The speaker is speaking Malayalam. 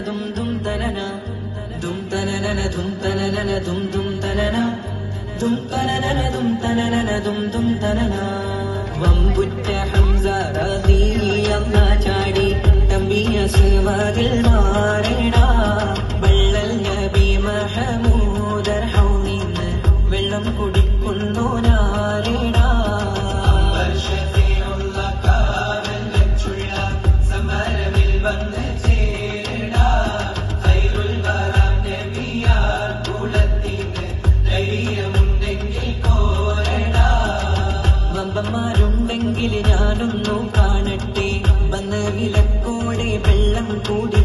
ദും ദും തലന ദും തനനന ദും തനനന ദും ദും തലന ദും തനനന ദും തനനന ദും ദും തലന വമ്പുറ്റ ഹംസ റളിയല്ല ചാടി തമ്പിയ സുവതിൽ മാറിടാ വള്ളൽ നബി മഹമൂദർ ഹൗനിന്ന് വെള്ളം കുടിക്കുന്നു ഞാനൊന്നു കാണട്ടെ. വന്ന് വിലക്കോടെ വെള്ളം കൂടിച്ചാട്ടെ